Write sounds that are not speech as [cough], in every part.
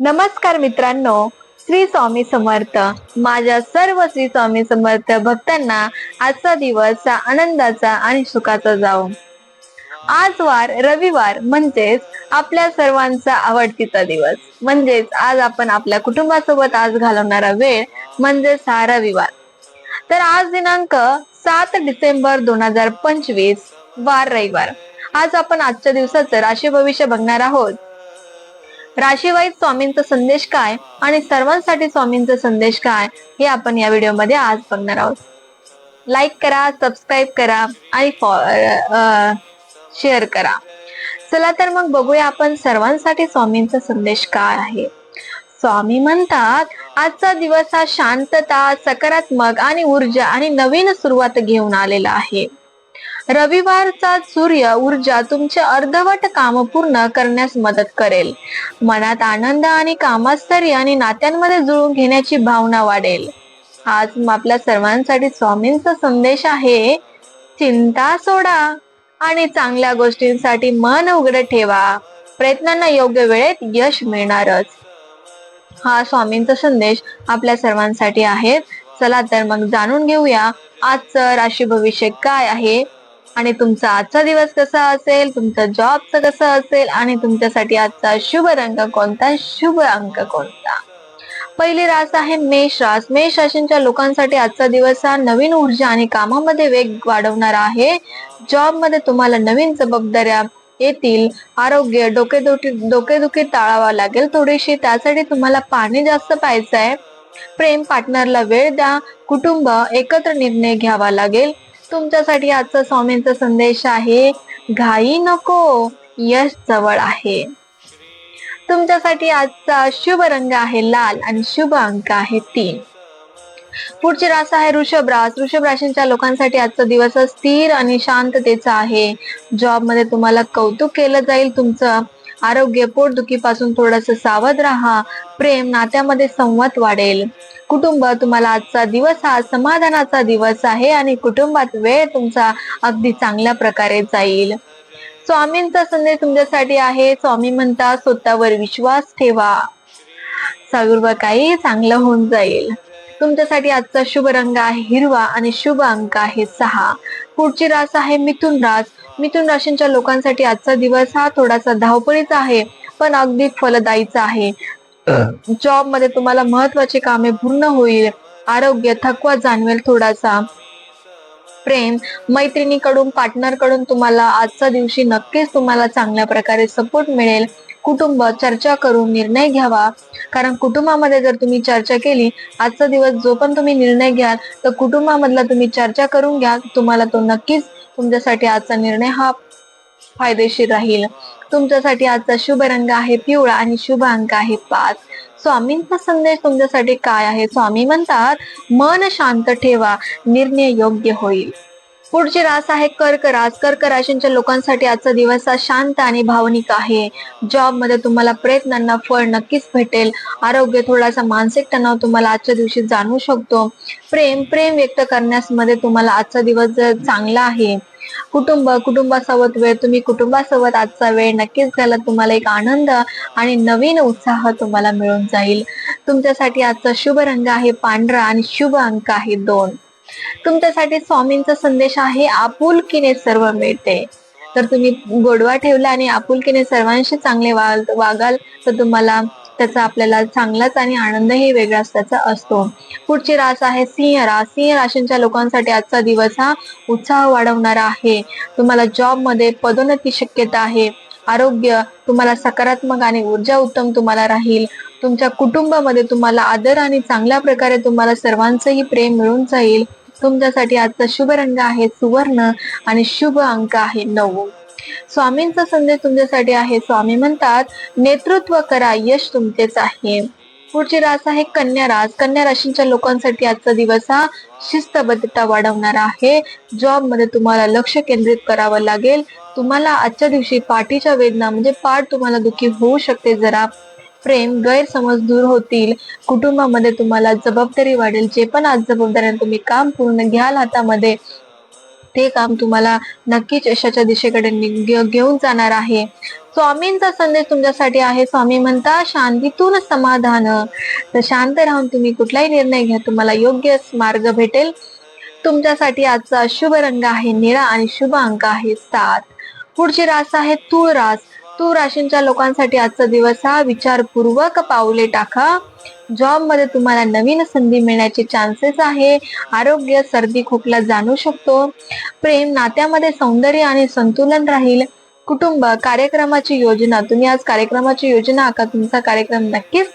नमस्कार मित्रांनो श्री स्वामी समर्थ. माझ्या सर्व श्री स्वामी समर्थ भक्तांना आजचा दिवस आनंदाचा आणि सुखाचा जाओ आज वार रविवार म्हणजेच आपल्या सर्वांचा आवडतीचा दिवस. म्हणजेच आज आपण आपल्या कुटुंबासोबत आज घालवणारा वेळ म्हणजेच हा रविवार. तर आज दिनांक सात डिसेंबर दोन हजार पंचवीस वार रविवार. आज आपण आजच्या दिवसाचं राशी भविष्य बघणार आहोत. राशीवाईज स्वामींचा संदेश काय आणि सर्वांसाठी स्वामींचा संदेश काय हे आपण या व्हिडिओमध्ये आज बघणार आहोत. लाईक करा सबस्क्राईब करा आणि शेअर करा. चला तर मग बघूया आपण सर्वांसाठी स्वामींचा संदेश काय आहे. स्वामी म्हणतात आजचा दिवस हा शांतता सकारात्मक आणि ऊर्जा आणि नवीन सुरुवात घेऊन आलेला आहे. रविवारचा सूर्य ऊर्जा तुमचे अर्धवट काम पूर्ण करण्यास मदत करेल. मनात आनंद आणि कामास्तरी आणि नात्यांमध्ये जुळून घेण्याची भावना वाढेल. आज आपल्या सर्वांसाठी स्वामींचा संदेश आहे चिंता सोडा आणि चांगल्या गोष्टींसाठी मन उघड ठेवा. प्रयत्नांना योग्य वेळेत यश मिळणारच. हा स्वामींचा संदेश आपल्या सर्वांसाठी आहे. चला तर मग जाणून घेऊया आजचं राशी भविष्य काय आहे. आणि तुमचा आजचा दिवस कसा असेल तुमचा जॉबचं कसं असेल आणि तुमच्यासाठी आजचा शुभ रंग कोणता? शुभ अंक कोणता? पहिली रास आहे मेष रास. मेष राशींच्या लोकांसाठी आजचा दिवस हा नवीन ऊर्जा आणि कामामध्ये वेग वाढवणारा आहे. जॉबमध्ये तुम्हाला नवीन जबाबदाऱ्या येतील. आरोग्य डोकेदुखी डोकेदुखी टाळावा लागेल थोडीशी. त्यासाठी तुम्हाला पाणी जास्त प्यायचं आहे प्रेम पार्टनरला वेळ द्या. कुटुंब एकत्र निर्णय घ्यावा लागेल. तुमच्यासाठी आजचा स्वामींचा संदेश आहे घाई नको यश जवळ आहे. तुमच्यासाठी आजचा शुभ रंग आहे लाल आणि शुभ अंक आहे तीन. पुढची रास आहे ऋषभ रास. ऋषभ राशींच्या लोकांसाठी आजचा दिवस स्थिर आणि शांततेचा आहे. जॉबमध्ये तुम्हाला कौतुक केलं जाईल तुमचं आरोग्य पोटदुखीपासून थोडस सावध राहा. प्रेम नात्यामध्ये संवाद वाढेल. कुटुंब तुम्हाला आजचा दिवस हा समाधानाचा दिवस आहे आणि कुटुंबात वेळ तुमचा अगदी चांगल्या प्रकारे जाईल. स्वामींचा संदेश तुमच्यासाठी आहे. स्वामी म्हणता स्वतःवर विश्वास ठेवा. सर्व काही चांगलं होऊन जाईल. तुमच्यासाठी आजचा शुभ रंग आहे. हिरवा आणि शुभ अंक आहे सहा. पुढची रास आहे मिथुन रास. मिथुन राशींच्या लोकांसाठी आजचा दिवस हा थोडासा धावपळीचा आहे पण अगदी फलदायीचा आहे. [clears throat] जॉबमध्ये तुम्हाला महत्वाची कामे पूर्ण होईल. आरोग्य थकवा जाणवेल थोडासा. प्रेम मैत्रिणीकडून पार्टनरकडून तुम्हाला आजच्या दिवशी नक्कीच तुम्हाला चांगल्या प्रकारे सपोर्ट मिळेल. कुटुंब चर्चा करून निर्णय घ्यावा. कारण कुटुंबामध्ये जर तुम्ही चर्चा केली आजचा दिवस जो पण तुम्ही निर्णय घ्याल तर कुटुंबामधला तुम्ही चर्चा करून घ्या तुम्हाला तो नक्कीच तुमच्यासाठी आजचा निर्णय हा फायदेशीर राहील. तुमच्यासाठी आजचा शुभ रंग आहे पिवळा आणि शुभ अंक आहे पाच. स्वामींचा संदेश तुमच्यासाठी काय आहे? स्वामी म्हणतात मन शांत ठेवा निर्णय योग्य होईल. पुढची रास आहे कर्क रास कर्क राशींच्या लोकांसाठी आजचा दिवस हा शांत आणि भावनिक आहे. जॉबमध्ये तुम्हाला प्रयत्नांना फळ नक्कीच भेटेल. आरोग्य थोडासा मानसिक तणाव तुम्हाला आजच्या दिवशी जाणवू शकतो. प्रेम प्रेम व्यक्त करण्यास मध्ये तुम्हाला आजचा दिवस चांगला आहे. कुटुंब कुटुंबासोबत वेळ तुम्ही कुटुंबासोबत आजचा वेळ नक्कीच झाला तुम्हाला एक आनंद आणि नवीन उत्साह तुम्हाला मिळून जाईल. तुमच्यासाठी आजचा शुभ रंग आहे पांढरा आणि शुभ अंक आहे दोन. तुमच्यासाठी स्वामींचा संदेश आहे आपुलकीने सर्व मिळते. तर तुम्ही गोडवा ठेवला आणि आपुलकीने सर्वांशी चांगले वागाल तर तुम्हाला त्याचा आपल्याला चांगलाच आणि आनंदही वेगळाच त्याचा असतो. पुढची रास आहे सिंह रास. सिंह राशींच्या लोकांसाठी आजचा दिवस हा उत्साह वाढवणारा आहे. तुम्हाला जॉबमध्ये पदोन्नती शक्यता आहे. आरोग्य तुम्हाला सकारात्मक आणि ऊर्जा उत्तम तुम्हाला राहील. तुमच्या कुटुंबामध्ये तुम्हाला आदर आणि चांगल्या प्रकारे तुम्हाला सर्वांचंही प्रेम मिळून जाईल. तुमच्यासाठी आजचा शुभ रंग आहे सुवर्ण आणि शुभ अंक आहे नऊ. स्वामींचा संदेश तुमच्यासाठी आहे. स्वामी म्हणतात नेतृत्व करा यश तुमचेच आहे. पुढची रास आहे कन्या रास. कन्या राशींच्या लोकांसाठी आजचा दिवस हा शिस्तबद्धता वाढवणारा आहे. जॉबमध्ये तुम्हाला लक्ष केंद्रित करावं लागेल. तुम्हाला आजच्या दिवशी पाठीच्या वेदना म्हणजे पाठ तुम्हाला दुखी होऊ शकते जरा. प्रेम गैरसमज दूर होतील. कुटुंबामध्ये तुम्हाला जबाबदारी वाढेल. जे पण आज जबाबदाऱ्या तुम्ही काम पूर्ण घ्याल हातामध्ये ते काम तुम्हाला नक्कीच यशाच्या दिशेकडे घेऊन जाणार आहे. स्वामींचा संदेश तुमच्यासाठी आहे. स्वामी म्हणता शांतीतून समाधान. तर शांत राहून तुम्ही कुठलाही निर्णय घ्या. तुम्हाला योग्य मार्ग भेटेल. तुमच्यासाठी आजचा शुभ रंग आहे. निळा आणि शुभ अंक आहे सात. पुढची रास आहे तूळ रास तू राशींच्या लोकांसाठी आजचा दिवस हा विचारपूर्वक पावले टाका. जॉबमध्ये तुम्हाला नवीन संधी मिळण्याचे चान्सेस आहे. आरोग्य सर्दी खोकला जाणू शकतो. प्रेम नात्यामध्ये सौंदर्य आणि संतुलन राहील. कुटुंब कार्यक्रमाची योजना. तुम्ही आज कार्यक्रमाची योजना आखा. तुमचा कार्यक्रम नक्कीच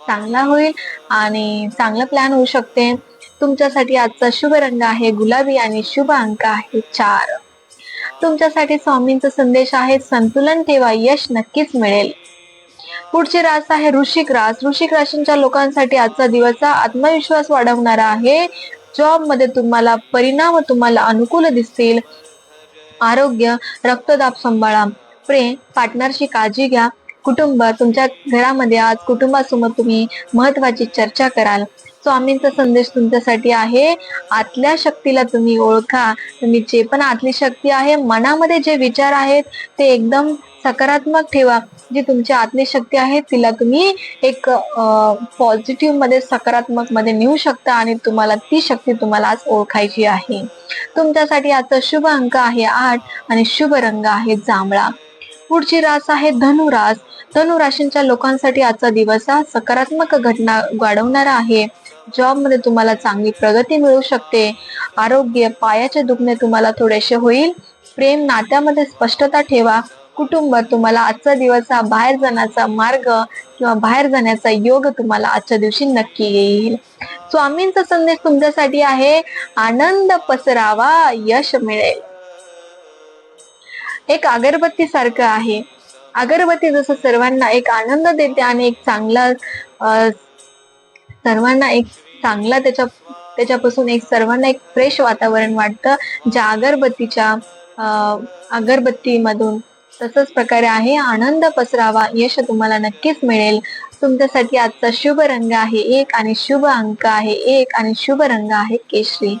चांगला होईल आणि चांगला प्लॅन होऊ शकते. तुमच्यासाठी आजचा शुभ रंग आहे. गुलाबी आणि शुभ अंक आहे. चार. तुमच्यासाठी स्वामींचा संदेश आहे. संतुलन ठेवा. यश नक्कीच मिळेल. पुढची रास आहे ऋषिक रास ऋषिक राशींच्या लोकांसाठी आजचा दिवस आत्मविश्वास वाढवणारा आहे. जॉबमध्ये तुम्हाला परिणाम तुम्हाला अनुकूल दिसतील. आरोग्य रक्तदाब सांभाळा. प्रेम पार्टनरशी काळजी घ्या. कुटुंब तुमच्या घरामध्ये आज कुटुंबासोबत तुम्ही महत्वाची चर्चा कराल. स्वामींचा संदेश तुमच्यासाठी आहे. आतल्या शक्तीला तुम्ही ओळखा. तुम्ही जे पण आतली शक्ती आहे मनामध्ये जे विचार आहेत ते एकदम सकारात्मक ठेवा. जी तुमची आतली शक्ती आहे तिला तुम्ही एक पॉझिटिव्हमध्ये सकारात्मकमध्ये नेऊ शकता आणि तुम्हाला ती शक्ती तुम्हाला आज ओळखायची आहे. तुमच्यासाठी आजचा शुभ अंक आहे आठ आणि शुभ रंग आहे जांभळा. पुढची रास आहे धनुरास. धनुराशींच्या लोकांसाठी आजचा दिवस हा सकारात्मक घटना वाढवणारा आहे. जॉबमध्ये तुम्हाला चांगली प्रगती मिळू शकते. आरोग्य पायाचे दुखणे तुम्हाला थोडेसे होईल. प्रेम नात्यामध्ये स्पष्टता ठेवा. कुटुंब तुम्हाला आजचा दिवस हा बाहेर जाण्याचा मार्ग किंवा बाहेर जाण्याचा योग तुम्हाला आजच्या दिवशी नक्की येईल. स्वामींचा संदेश तुमच्यासाठी आहे. आनंद पसरावा यश मिळेल. एक अगरबत्ती सारखं आहे. अगरबत्ती जसं सर्वांना एक आनंद देते आणि एक चांगला अं, सर्वांना एक चांगला त्याच्या त्याच्यापासून एक सर्वांना एक फ्रेश वातावरण वाटतं. ज्या अगरबत्तीच्या अगरबत्तीमधून तसंच प्रकारे आहे. आनंद पसरावा यश तुम्हाला नक्कीच मिळेल. तुमच्यासाठी आजचा शुभ रंग आहे. एक आणि शुभ अंक आहे. एक आणि शुभ रंग आहे केशरी.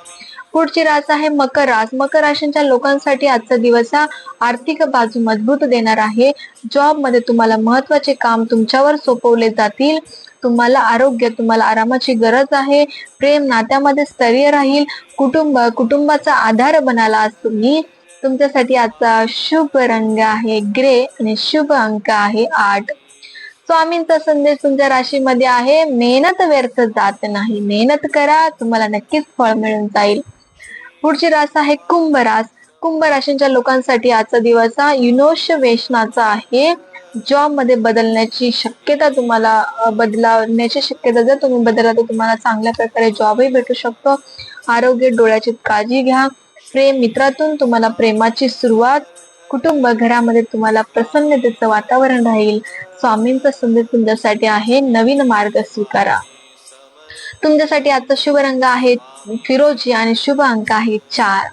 पुढची रास आहे मकर रास. मकर राशींच्या लोकांसाठी आजचा दिवस हा आर्थिक बाजू मजबूत देणार आहे. जॉबमध्ये तुम्हाला महत्त्वाचे काम तुमच्यावर सोपवले जातील. तुम्हाला आरोग्य तुम्हाला आरामाची गरज आहे प्रेम नात्यामध्ये स्थैर्य राहील कुटुंब कुटुंबाचा आधार बनाला आज तुम्ही. तुमच्यासाठी आजचा शुभ रंग आहे ग्रे आणि शुभ अंक आहे आठ. स्वामींचा संदेश तुमच्या राशीमध्ये आहे मेहनत व्यर्थ जात नाही. मेहनत करा तुम्हाला नक्कीच फळ मिळून जाईल. पुढची रास आहे कुंभ रास कुंभ राशींच्या लोकांसाठी आजचा दिवस हा युनोश वेशनाचा आहे. जॉबमध्ये बदलण्याची शक्यता तुम्हाला बदलावण्याची शक्यता जर तुम्ही बदलला तर तुम्हाला चांगल्या प्रकारे जॉबही भेटू शकतो. आरोग्य डोळ्याची काळजी घ्या. प्रेम मित्रातून तुम्हाला प्रेमाची सुरुवात कुटुंब घरामध्ये तुम्हाला प्रसन्नतेचं वातावरण राहील. स्वामींचा संदेश तुमच्यासाठी आहे. नवीन मार्ग स्वीकारा. तुमच्यासाठी आजचा शुभ रंग आहे. फिरोजी आणि शुभ अंक आहे चार.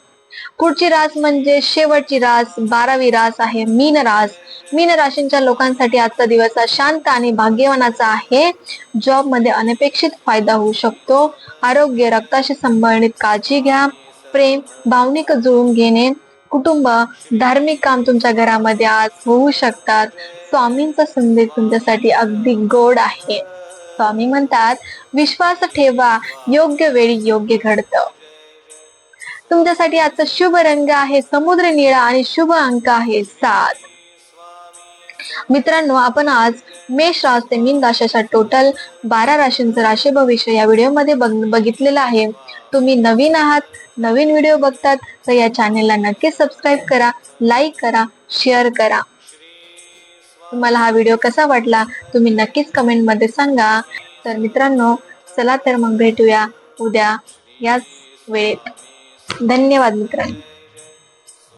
पुढची रास म्हणजे शेवटची रास बारावी रास आहे मीन रास. मीन राशींच्या लोकांसाठी आजचा दिवस शांत आणि भाग्यवानाचा आहे. जॉबमध्ये अनपेक्षित फायदा होऊ शकतो. आरोग्य रक्ताशी संबंधित काळजी घ्या. प्रेम भावनिक जुळून घेणे. कुटुंब धार्मिक काम तुमच्या घरामध्ये आज होऊ शकतात. स्वामींचा संदेश तुमच्यासाठी अगदी गोड आहे. स्वामी म्हणतात विश्वास ठेवा. योग्य वेळी योग्य घडतं. तुमच्यासाठी आजचा शुभ रंग आहे समुद्र निळा आणि शुभ अंक आहे सात. मित्रांनो आपण आज मेष रास ते मीन राशाच्या टोटल बारा राशींचं राशी भविष्य या व्हिडिओमध्ये बघितलेलं आहे. तुम्ही नवीन आहात नवीन व्हिडिओ बघतात तर या चॅनेलला नक्की सबस्क्राईब करा लाईक करा शेअर करा. तुम्हाला हा व्हिडिओ कसा वाटला तुम्ही नक्कीच कमेंटमध्ये सांगा. तर मित्रांनो चला तर मग भेटूया उद्या याच वेळेत. धन्यवाद मित्रांनो.